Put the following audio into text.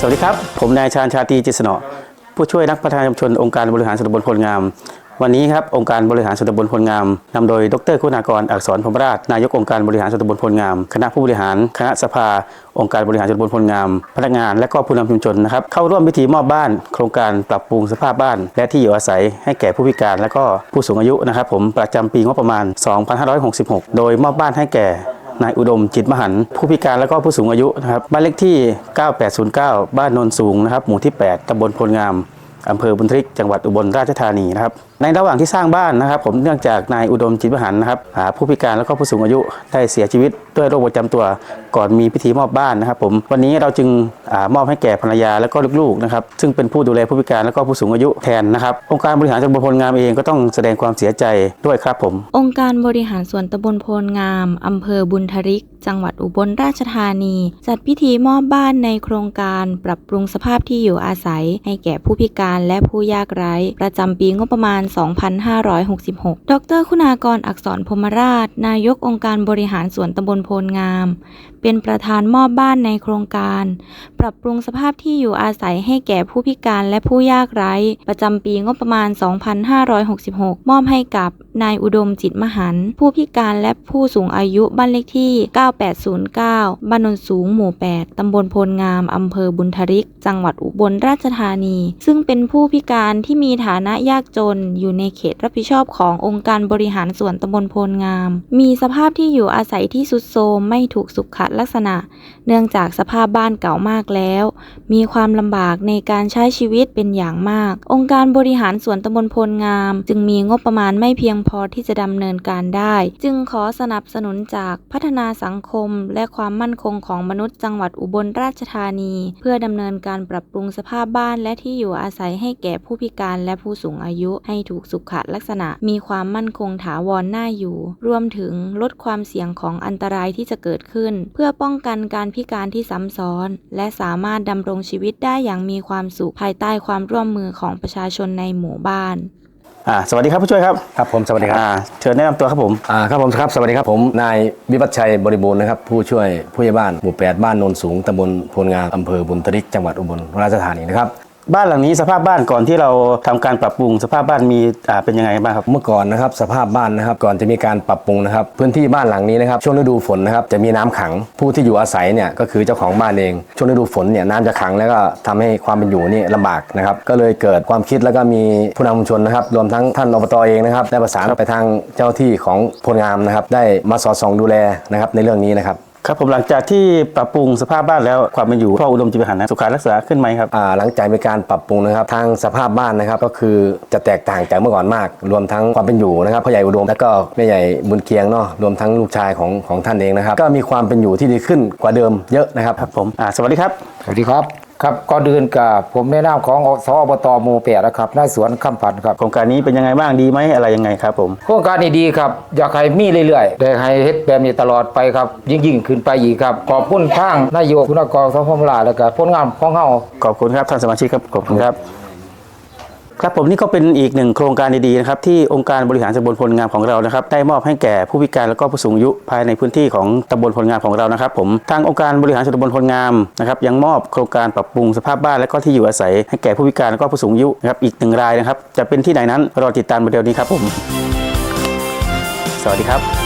สวัสดีครับ ผมนายชาญชาตีจิสนอผู้ช่วยนักพัฒนาชุมชนองค์การบริหารส่วนตำบลพลงาม วันนี้ครับองค์การบริหารส่วนตำบลพลงามนำโดยดรคุณากรอักษรพรหมราชนายกองค์การบริหารส่วนตำบลพลงาม คณะผู้บริหาร คณะสภา องค์การบริหารส่วนตำบลพลงาม พนักงานและก็ผู้นำชุมชนนะครับเข้าร่วมพิธีมอบบ้าน โครงการปรับปรุงสภาพบ้าน และที่อยู่อาศัยให้แก่ผู้พิการและก็ผู้สูงอายุนะครับผมประจำปีงบประมาณ 2566 โดยมอบบ้านให้แก่ นายอุดมจิตมหันผู้พิการและก็ผู้สูงอายุนะครับบ้านเลขที่ 9809 บ้านโนนสูงนะครับหมู่ที่ 8ตำบลพลงามอำเภอบุญทริกจังหวัดอุบลราชธานีนะครับ ในระหว่างที่สร้างบ้านนะครับ ผมเนื่องจากนายอุดมจิตมหันนะครับผู้พิการและก็ผู้สูงอายุได้เสียชีวิตด้วยโรคประจำตัวก่อนมีพิธีมอบบ้านนะครับ ผมวันนี้เราจึงอมอบให้แก่ภรรยาและก็ลูกๆนะครับซึ่งเป็นผู้ดูแลผู้พิการและก็ผู้สูงอายุแทนนะครับองค์การบริหารตำบลพลงามเองก็ต้องแสดงความเสียใจด้วยครับผม องค์การบริหารส่วนตำบลโพลงามอำเภอบุญทริก จังหวัดอุบลราชธานี จัดพิธีมอบบ้านในโครงการปรับปรุงสภาพที่อยู่อาศัย ให้แก่ผู้พิการและผู้ยากไร้ ประจำปีงบประมาณ2566 ดร คุณากรอักษรพมราช นายกองค์การบริหารส่วนตำบลโพนงาม เป็นประธานมอบบ้านในโครงการ ปรับปรุงสภาพที่อยู่อาศัยให้แก่ผู้พิการและผู้ยากไร้ ประจำปีงบประมาณ 2566 มอบให้กับ นายอุดมจิตมหันต์ผู้พิการและผู้สูงอายุบ้านเลขที่ 9809 บ้านนนสูงหมู่ 8 ตำบลโพลงาม อำเภอบุญทริก จังหวัดอุบลราชธานี ซึ่งเป็นผู้พิการที่มีฐานะยากจน อยู่ในเขตรับผิดชอบขององค์การบริหารส่วนตำบลโพลงาม มีสภาพที่อยู่อาศัยที่สุดโทรมไม่ถูกสุขลักษณะ เนื่องจากสภาพบ้านเก่ามากแล้ว มีความลำบากในการใช้ชีวิตเป็นอย่างมาก องค์การบริหารส่วนตำบลโพลงาม จึงมีงบประมาณไม่เพียงพอที่จะดำเนินการได้ จึงขอสนับสนุนจากพัฒนาสังคม และความมั่นคงของมนุษย์จังหวัดอุบลราชธานี เพื่อดำเนินการปรับปรุงสภาพบ้านและที่อยู่อาศัยให้แก่ผู้พิการและผู้สูงอายุให้ถูกสุขลักษณะ มีความมั่นคงถาวรน่าอยู่ รวมถึงลดความเสี่ยงของอันตรายที่จะเกิดขึ้น เพื่อป้องกันการพิการที่ซ้ำซ้อน และสามารถดำรงชีวิตได้อย่างมีความสุขภายใต้ความร่วมมือของประชาชนในหมู่บ้าน อ่าสวัสดีครับผู้ช่วยครับครับผมสวัสดีครับอ่าเชิญแนะนำตัวครับผมอ่าครับผมครับสวัสดีครับผมนายวิวัฒชัยบริบูรณ์นะครับผู้ช่วยผู้ใหญ่บ้านหมู่8บ้านโนนสูงตำบลโพลงามอำเภอบุญทริกจังหวัดอุบลราชธานีนะครับ บ้านหลังนี้สภาพบ้านก่อนที่เราทำการปรับปรุงสภาพบ้านมีอ่าเป็นยังไงบ้างครับ เมื่อก่อนนะครับสภาพบ้านนะครับก่อนจะมีการปรับปรุงนะครับ พื้นที่บ้านหลังนี้นะครับช่วงฤดูฝนนะครับจะมีน้ำขังผู้ที่อยู่อาศัยเนี่ยก็คือเจ้าของบ้านเอง ช่วงฤดูฝนเนี่ยน้ำจะขังแล้วก็ทำให้ความเป็นอยู่นี่ลำบากนะครับก็เลยเกิดความคิดแล้วก็มีผู้นำชุมชนนะครับ รวมทั้งท่านอบตเองนะครับได้ประสานไปทางเจ้าที่ของพลงามนะครับ ได้มาสอดส่องดูแลนะครับในเรื่องนี้นะครับ ครับผมหลังจากที่ปรับปรุงสภาพบ้านแล้วความเป็นอยู่พ่ออุดมจิตวิหารนะสุขารักษาขึ้นไหมครับอ่าหลังจากมีการปรับปรุงนะครับทางสภาพบ้านนะครับก็คือจะแตกต่างจากเมื่อก่อนมาก รวมทั้งความเป็นอยู่นะครับพ่อใหญ่อุดมแล้วก็แม่ใหญ่บุญเกียงเนาะรวมทั้งลูกชายของของท่านเองนะครับก็มีความเป็นอยู่ที่ดีขึ้นกว่าเดิมเยอะนะครับครับผมอ่าสวัสดีครับ สวัสดีครับ ครับก็เดินกับผมในนามของสอบตหมูเปียนะครับนายสวนคำพันธ์ครับ โครงการนี้เป็นยังไงบ้างดีไหมอะไรยังไงครับผม โครงการนี้ดีครับ อยากให้มีเรื่อยๆได้ให้เฮ็ดแบบนี้ตลอดไปครับ ยิ่งยิ่งๆขึ้นไปอีกครับ ขอบคุณทางนายกคุณกรสพมลาแล้วก็ผลงานของเฮาขอบคุณครับท่านสมาชิกครับขอบคุณครับ ครับผมนี่ก็เป็นอีกหนึ่งโครงการดีๆนะครับที่องค์การบริหารตำบลพลงามของเรานะครับได้มอบให้แก่ผู้พิการและก็ผู้สูงอายุภายในพื้นที่ของตำบลพลงามของเรานะครับ ผมทางองค์การบริหารส่วนตำบลพลงามนะครับยังมอบโครงการปรับปรุงสภาพบ้านและก็ที่อยู่อาศัย ให้แก่ผู้พิการและก็ผู้สูงอายุนะครับอีกหนึ่งรายนะครับจะเป็นที่ไหนนั้นรอติดตามมาเดี๋ยวนี้ครับผม สวัสดีครับ